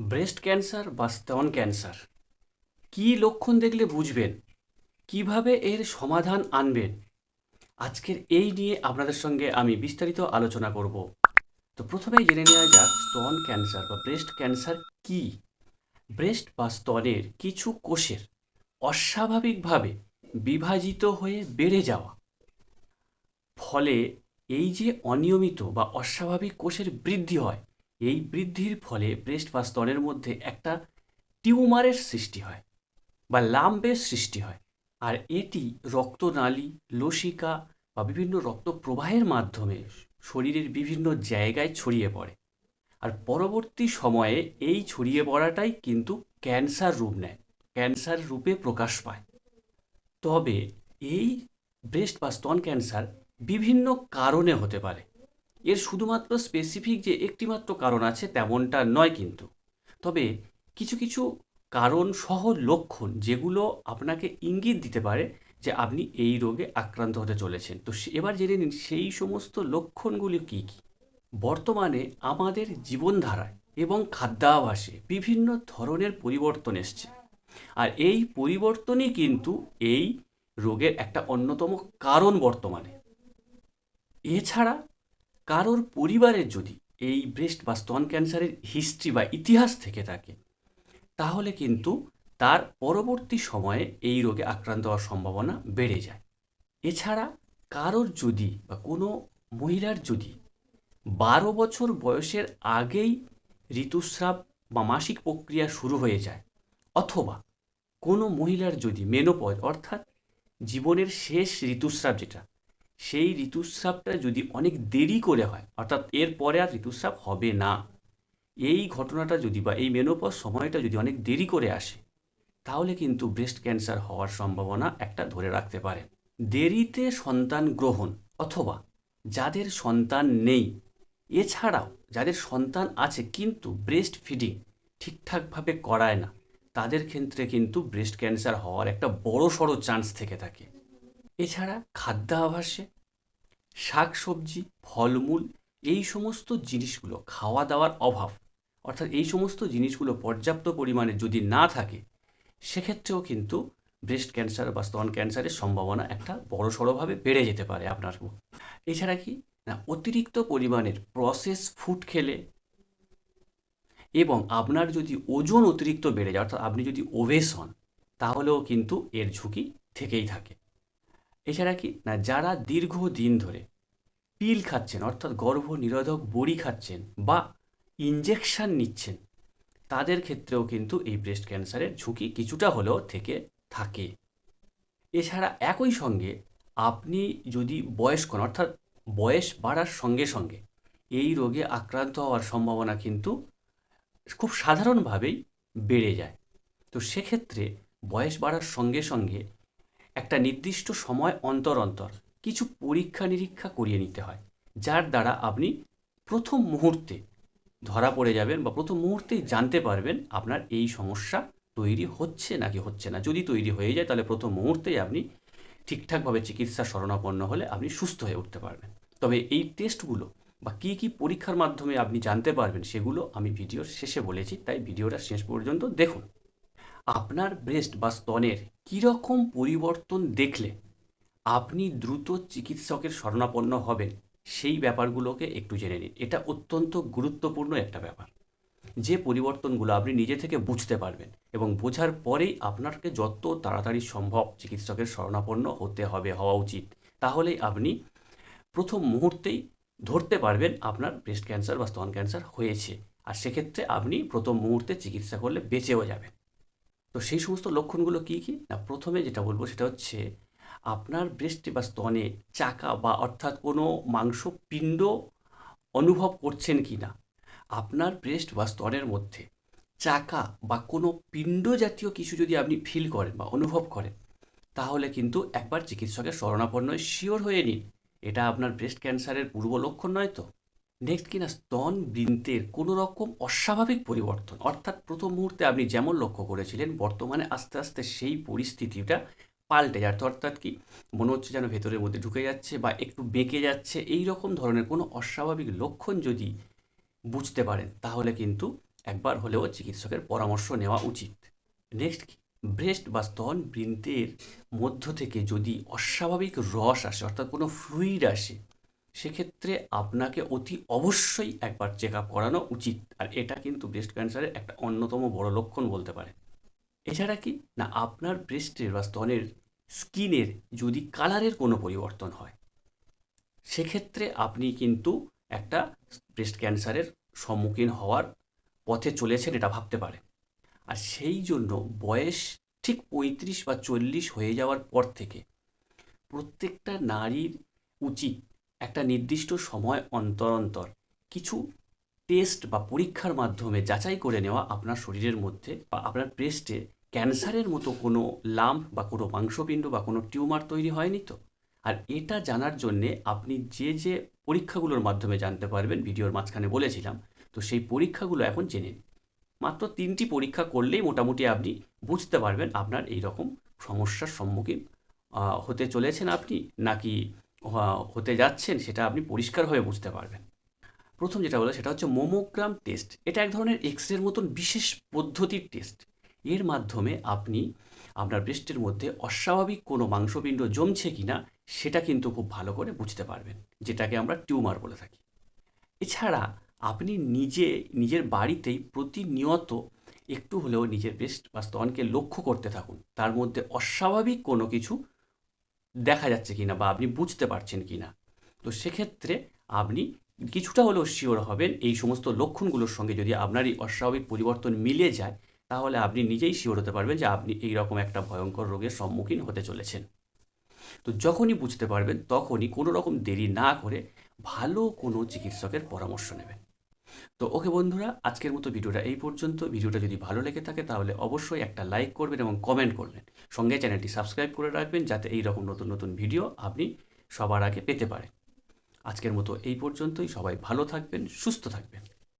Breast cancer বা স্তন cancer কী লক্ষণ দেখলে বুঝবেন? কীভাবে এর সমাধান আনবেন? আজকের এই নিয়ে আপনাদের সঙ্গে আমি বিস্তারিত আলোচনা করব। তো প্রথমেই জেনে নেওয়া যাক স্তন ক্যান্সার বা ব্রেস্ট ক্যান্সার কি? ব্রেস্ট বা স্তনের কিছু কোষের অস্বাভাবিকভাবে বিভাজিত হয়ে বেড়ে যাওয়া। ফলে এই যে অনিয়মিত বা অস্বাভাবিক কোষের বৃদ্ধি হয় এই বৃদ্ধির ফলে ব্রেস্ট বা স্তনের মধ্যে একটা টিউমারের সৃষ্টি হয় বা লাম্পের সৃষ্টি হয়। আর এটি রক্তনালী, লসিকা বা বিভিন্ন রক্ত প্রবাহের মাধ্যমে শরীরের বিভিন্ন জায়গায় ছড়িয়ে পড়ে। আর পরবর্তী সময়ে এই ছড়িয়ে পড়াটাই কিন্তু ক্যান্সার রূপ নেয়, ক্যান্সার রূপে প্রকাশ পায়। তবে এই ব্রেস্ট বা স্তন ক্যান্সার বিভিন্ন কারণে হতে পারে। এর শুধুমাত্র স্পেসিফিক যে একটিমাত্র কারণ আছে তেমনটা নয় কিন্তু। তবে কিছু কিছু কারণ সহ লক্ষণ যেগুলো আপনাকে ইঙ্গিত দিতে পারে যে আপনি এই রোগে আক্রান্ত হতে চলেছেন। তো এবার জেনে নিন সেই সমস্ত লক্ষণগুলি কী কী? বর্তমানে আমাদের জীবনধারায় এবং খাদ্যাভাসে বিভিন্ন ধরনের পরিবর্তন এসছে। আর এই পরিবর্তনই কিন্তু এই রোগের একটা অন্যতম কারণ বর্তমানে। এছাড়া কারোর পরিবারের যদি এই ব্রেস্ট বা স্তন ক্যান্সারের হিস্ট্রি বা ইতিহাস থেকে থাকে, তাহলে কিন্তু তার পরবর্তী সময়ে এই রোগে আক্রান্ত হওয়ার সম্ভাবনা বেড়ে যায়। এছাড়া কারোর যদি বা কোনো মহিলার যদি বারো বছর বয়সের আগেই ঋতুস্রাব বা মাসিক প্রক্রিয়া শুরু হয়ে যায়, অথবা কোনো মহিলার যদি মেনোপজ অর্থাৎ জীবনের শেষ ঋতুস্রাব যেটা সেই ঋতুস্রাবটা যদি অনেক দেরি করে হয়, অর্থাৎ এরপরে আর ঋতুস্রাব হবে না, এই ঘটনাটা যদি বা এই মেনোপজ সময়টা যদি অনেক দেরি করে আসে, তাহলে কিন্তু ব্রেস্ট ক্যান্সার হওয়ার সম্ভাবনা একটা ধরে রাখতে পারে দেরিতে সন্তান গ্রহণ অথবা যাদের সন্তান নেই, এছাড়াও যাদের সন্তান আছে কিন্তু ব্রেস্ট ফিডিং ঠিকঠাকভাবে করায় না, তাদের ক্ষেত্রে কিন্তু ব্রেস্ট ক্যান্সার হওয়ার একটা বড় সড়ো চান্স থেকে থাকে। এছাড়া খাদ্যাভাসে শাক সবজি ফলমূল, এই সমস্ত জিনিসগুলো খাওয়া দাওয়ার অভাব, অর্থাৎ এই সমস্ত জিনিসগুলো পর্যাপ্ত পরিমাণে যদি না থাকে, সেক্ষেত্রেও কিন্তু ব্রেস্ট ক্যান্সার বা স্তন ক্যান্সারের সম্ভাবনা একটা বড় সড়োভাবে বেড়ে যেতে পারে আপনার এছাড়া কি? না, অতিরিক্ত পরিমাণের প্রসেস ফুড খেলে এবং আপনার যদি ওজন অতিরিক্ত বেড়ে যায়, অর্থাৎ আপনি যদি ওভেস হন, তাহলেও কিন্তু এর ঝুঁকি থেকেই থাকে। এছাড়া কি? না, যারা দীর্ঘদিন ধরে পিল খাচ্ছেন, অর্থাৎ গর্ভ নিরোধক বড়ি খাচ্ছেন বা ইঞ্জেকশান নিচ্ছেন, তাদের ক্ষেত্রেও কিন্তু এই ব্রেস্ট ক্যান্সারের ঝুঁকি কিছুটা হলেও থেকে থাকে। এছাড়া একই সঙ্গে আপনি যদি বয়স্ক অর্থাৎ বয়স বাড়ার সঙ্গে সঙ্গে এই রোগে আক্রান্ত হওয়ার সম্ভাবনা কিন্তু খুব সাধারণভাবেই বেড়ে যায়। তো সেক্ষেত্রে বয়স বাড়ার সঙ্গে সঙ্গে একটা নির্দিষ্ট সময় অন্তর অন্তর কিছু পরীক্ষা নিরীক্ষা করিয়ে নিতে হয়, যার দ্বারা আপনি প্রথম মুহূর্তে ধরা পড়ে যাবেন বা প্রথম মুহূর্তেই জানতে পারবেন আপনার এই সমস্যা তৈরি হচ্ছে নাকি হচ্ছে না। যদি তৈরি হয়ে যায়, তাহলে প্রথম মুহূর্তেই আপনি ঠিকঠাকভাবে চিকিৎসা শরণাপন্ন হলে আপনি সুস্থ হয়ে উঠতে পারবেন। তবে এই টেস্টগুলো বা কী কী পরীক্ষার মাধ্যমে আপনি জানতে পারবেন, সেগুলো আমি ভিডিওর শেষে বলেছি। তাই ভিডিওটা শেষ পর্যন্ত দেখুন। আপনার ব্রেস্ট বা স্তনের কীরকম পরিবর্তন দেখলে আপনি দ্রুত চিকিৎসকের শরণাপন্ন হবেন, সেই ব্যাপারগুলোকে একটু জেনে নিন। এটা অত্যন্ত গুরুত্বপূর্ণ একটা ব্যাপার। যে পরিবর্তনগুলো আপনি নিজে থেকে বুঝতে পারবেন এবং বোঝার পরেই আপনাকে যত তাড়াতাড়ি সম্ভব চিকিৎসকের শরণাপন্ন হতে হবে, হওয়া উচিত। তাহলেই আপনি প্রথম মুহূর্তেই ধরতে পারবেন আপনার ব্রেস্ট ক্যান্সার বা স্তন ক্যান্সার হয়েছে। আর সেক্ষেত্রে আপনি প্রথম মুহূর্তে চিকিৎসা করলে বেঁচেও যাবেন। তো সেই সমস্ত লক্ষণগুলো কী কী? না, প্রথমে যেটা বলব সেটা হচ্ছে আপনার ব্রেস্টে বা স্তনে চাকা বা অর্থাৎ কোনো মাংস পিণ্ড অনুভব করছেন কি না, আপনার ব্রেস্ট বা স্তনের মধ্যে চাকা বা কোনো পিণ্ড জাতীয় কিছু যদি আপনি ফিল করেন বা অনুভব করেন, তাহলে কিন্তু একবার চিকিৎসকের শরণাপন্ন শিওর হয়ে নিন। এটা আপনার ব্রেস্ট ক্যান্সারের পূর্ব লক্ষণ নয় তো? নেক্সট কিনা স্তন বৃন্তের কোনো রকম অস্বাভাবিক পরিবর্তন, অর্থাৎ প্রথম মুহূর্তে আপনি যেমন লক্ষ্য করেছিলেন, বর্তমানে আস্তে আস্তে সেই পরিস্থিতিটা পাল্টে যাচ্ছে। অর্থাৎ কি, মনে হচ্ছে যেন ভেতরের মধ্যে ঢুকে যাচ্ছে বা একটু বেঁকে যাচ্ছে। এই রকম ধরনের কোনো অস্বাভাবিক লক্ষণ যদি বুঝতে পারেন, তাহলে কিন্তু একবার হলেও চিকিৎসকের পরামর্শ নেওয়া উচিত। নেক্সট কি ব্রেস্ট বা স্তন বৃন্তের মধ্য থেকে যদি অস্বাভাবিক রস আসে, অর্থাৎ কোনো ফ্লুইড আসে সেক্ষেত্রে আপনাকে অতি অবশ্যই একবার চেক আপ করানো উচিত। আর এটা কিন্তু ব্রেস্ট ক্যান্সারের একটা অন্যতম বড় লক্ষণ বলতে পারে এছাড়া কি? না, আপনার ব্রেস্টের বা স্তনের স্কিনের যদি কালারের কোনো পরিবর্তন হয়, সেক্ষেত্রে আপনি কিন্তু একটা ব্রেস্ট ক্যান্সারের সম্মুখীন হওয়ার পথে চলেছেন এটা ভাবতে পারেন। আর সেই জন্য বয়স ঠিক পঁয়ত্রিশ বা চল্লিশ হয়ে যাওয়ার পর থেকে প্রত্যেকটা নারীর উচিত একটা নির্দিষ্ট সময় অন্তর অন্তর কিছু টেস্ট বা পরীক্ষার মাধ্যমে যাচাই করে নেওয়া আপনার শরীরের মধ্যে বা আপনার ব্রেস্টে ক্যান্সারের মতো কোনো লাম্প বা কোনো মাংসপিণ্ড বা কোনো টিউমার তৈরি হয়নি তো? আর এটা জানার জন্যে আপনি যে যে পরীক্ষাগুলোর মাধ্যমে জানতে পারবেন, ভিডিওর মাঝখানে বলেছিলাম, তো সেই পরীক্ষাগুলো এখন জেনে নিন। মাত্র তিনটি পরীক্ষা করলেই মোটামুটি আপনি বুঝতে পারবেন আপনার এই রকম সমস্যার সম্মুখীন হতে চলেছেন আপনি, নাকি হতে যাচ্ছেন, সেটা আপনি পরিষ্কারভাবে বুঝতে পারবেন। প্রথম যেটা বলে সেটা হচ্ছে মোমোগ্রাম টেস্ট। এটা এক ধরনের এক্স রের মতন বিশেষ পদ্ধতির টেস্ট। এর মাধ্যমে আপনি আপনার ব্রেস্টের মধ্যে অস্বাভাবিক কোনো মাংসপিণ্ড জমছে কি না সেটা কিন্তু খুব ভালো করে বুঝতে পারবেন, যেটাকে আমরা টিউমার বলে থাকি। এছাড়া আপনি নিজে, নিজের বাড়িতেই প্রতিনিয়ত একটু হলেও নিজের ব্রেস্ট বা স্তনকে লক্ষ্য করতে থাকুন। তার মধ্যে অস্বাভাবিক কোনো কিছু দেখা যাচ্ছে কি না বা আপনি বুঝতে পারছেন কি না তো সেক্ষেত্রে আপনি কিছুটা হলেও শিওর হবেন এই সমস্ত লক্ষণগুলোর সঙ্গে যদি আপনার এই অস্বাভাবিক পরিবর্তন মিলে যায়, তাহলে আপনি নিজেই শিওর হতে পারবেন যে আপনি এই রকম একটা ভয়ঙ্কর রোগের সম্মুখীন হতে চলেছেন। তো যখনই বুঝতে পারবেন, তখনই কোনো রকম দেরি না করে ভালো কোনো চিকিৎসকের পরামর্শ নেবেন। তো ওকে বন্ধুরা, আজকের মতো ভিডিওটা এই পর্যন্ত। ভিডিওটা যদি ভালো লেগে থাকে তাহলে অবশ্যই একটা লাইক করবেন এবং কমেন্ট করবেন। সঙ্গে চ্যানেলটি সাবস্ক্রাইব করে রাখবেন যাতে এই রকম নতুন নতুন ভিডিও আপনি সবার আগে পেতে পারেন। আজকের মতো এই পর্যন্তই। সবাই ভালো থাকবেন, সুস্থ থাকবেন।